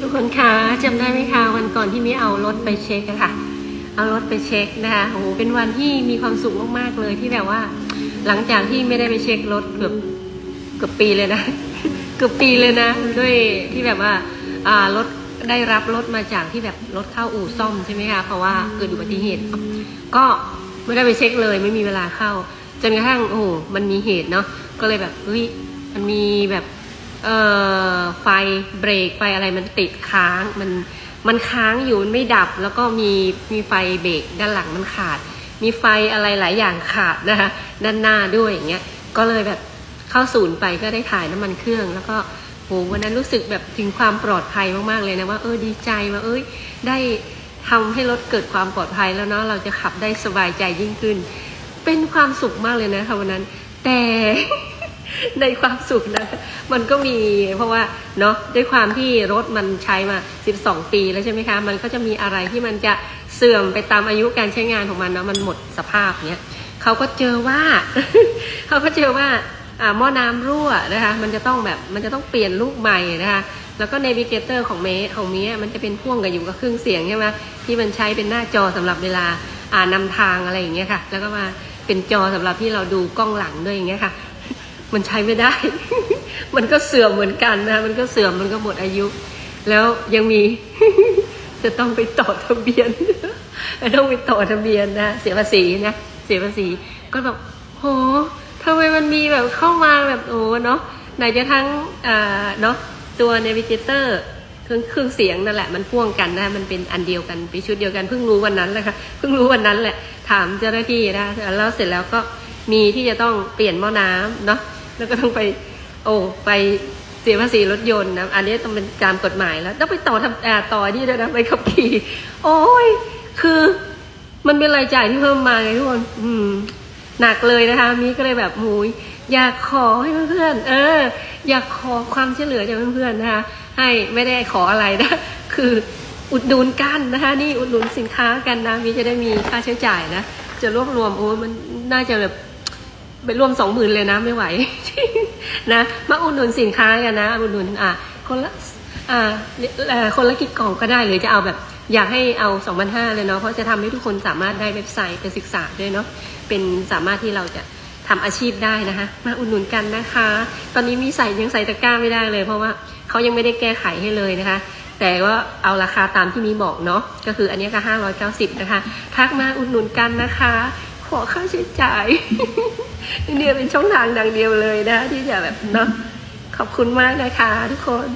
ทุกคนคะจำได้ไหมคะวันก่อนที่มีเอารถไปเช็คอะค่ะ เอารถไปเช็คนะคะโอ้โหเป็นวันที่มีความสุขมากๆเลยที่แบบว่า หลังจากที่ไม่ได้ไปเช็ครถเกือบเกือบปีเลยนะ เกือบปีเลยนะ ด้วยที่แบบว่าอ่ารถได้รับรถมาจากที่แบบรถเข้าอู่ซ่อมใช่ไหมคะเพราะว่าเกิดอุบัติเหตุ ก็ไม่ได้ไปเช็คเลยไม่มีเวลาเข้าจนกระทั่งโอ้โหมันมีเหตุเนาะก็เลยแบบเฮ้ยมันมีแบบเอ่อ ไฟเบรกไฟอะไรมันติดค้างมันมันค้างอยู่มันไม่ดับ แล้วก็มีมีไฟเบรกด้านหลังมันขาด มีไฟอะไรหลายอย่างขาดนะคะด้านหน้าด้วยอย่างเงี้ยก็เลยแบบเข้าศูนย์ไปก็ได้ถ่ายน้ำมันเครื่อง แล้วก็โหวันนั้นรู้สึกแบบถึงความปลอดภัยมากๆเลยนะว่าเออดีใจว่าเอ้ยได้ทำให้รถเกิดความปลอดภัยแล้วเนาะเราจะขับได้สบายใจยิ่งขึ้น เป็นความสุขมากเลยนะคะวันนั้น แต่ ในความสุขนะมันก็มีเพราะว่าเนาะด้วยความที่รถมันใช้มา 12 ปีแล้วใช่ไหมคะ มันก็จะมีอะไรที่มันจะเสื่อมไปตามอายุการใช้งานของมันเนาะมันหมดสภาพเนี้ยเขาก็เจอว่าเขาก็เจอว่าอ่าหม้อน้ำรั่วนะคะ มันจะต้องแบบมันจะต้องเปลี่ยนลูกใหม่นะคะแล้วก็เนวิเกเตอร์ของเมของเมียมันจะเป็นพ่วงกับอยู่กับเครื่องเสียงใช่ไหมที่มันใช้เป็นหน้าจอสำหรับเวลาอ่านำทางอะไรอย่างเงี้ยค่ะ แล้วก็มาเป็นจอสำหรับที่เราดูกล้องหลังด้วยอย่างเงี้ยค่ะ มันใช้ไม่ได้ มันก็เสื่อมเหมือนกันนะ มันก็เสื่อม มันก็หมดอายุ แล้วยังมี จะต้องไปต่อทะเบียน ต้องไปต่อทะเบียนนะ เสียภาษีนะ เสียภาษี ก็แบบโหทำไมมันมีแบบเข้ามาแบบโอ้เนาะ ไหนจะทั้งอ่าเนาะ ตัว Navigator เครื่องเครื่องเสียงนั่นแหละมันพ่วงกันนะ มันเป็นอันเดียวกันเป็นชุดเดียวกันเพิ่งรู้วันนั้นแหละค่ะเพิ่งรู้วันนั้นแหละ ถามเจ้าหน้าที่นะแล้วเสร็จแล้วก็มีที่จะต้องเปลี่ยนหม้อน้ำเนาะ แล้วก็ต้องไป โอ้ไปเสียภาษีรถยนต์นะอันนี้ต้องเป็นตามกฎหมายแล้วต้องไปต่อทำอ่าต่อที่ด้วยนะไปขับขี่ โอ้ยคือมันเป็นรายจ่ายที่เพิ่มมาไงทุกคนอืมหนักเลยนะคะมีก็เลยแบบหูยอยากขอให้เพื่อนๆเออ อยากขอความช่วยเหลือจากเพื่อนๆนะคะให้ไม่ได้ขออะไรนะ คืออุดหนุนกันนะคะ นี่อุดหนุนสินค้ากันนะมีจะได้มีค่าใช้จ่ายนะ จะรวบรวมโอ้มันน่าจะแบบ ไปรวมสองหมื่นเลยนะไม่ไหว นะมาอุดหนุนสินค้ากันนะอุดหนุนอะคนละอ่าคนละกี่กล่องก็ได้หรือจะเอาแบบ อยากให้เอา2 5 0 0เลยเนาะเพราะจะทำให้ทุกคนสามารถได้เว็บไซต์ไปศึกษาด้วยเนาะเป็นสามารถที่เราจะทำอาชีพได้นะคะมาอุดหนุนกันนะคะ ตอนนี้มีใส่ยังใส่ตะกร้าไม่ได้เลย เพราะว่าเขายังไม่ได้แก้ไขให้เลยนะคะ แต่ว่าเอาราคาตามที่มีบอกเนาะก็คืออันนี้ก็590นะคะทักมาอุดหนุนกันนะคะ ขอค่าใช้จ่ายเนี่ยเป็นช่องทางดังเดียวเลยนะที่จะแบบเนาะขอบคุณมากนะคะทุกคน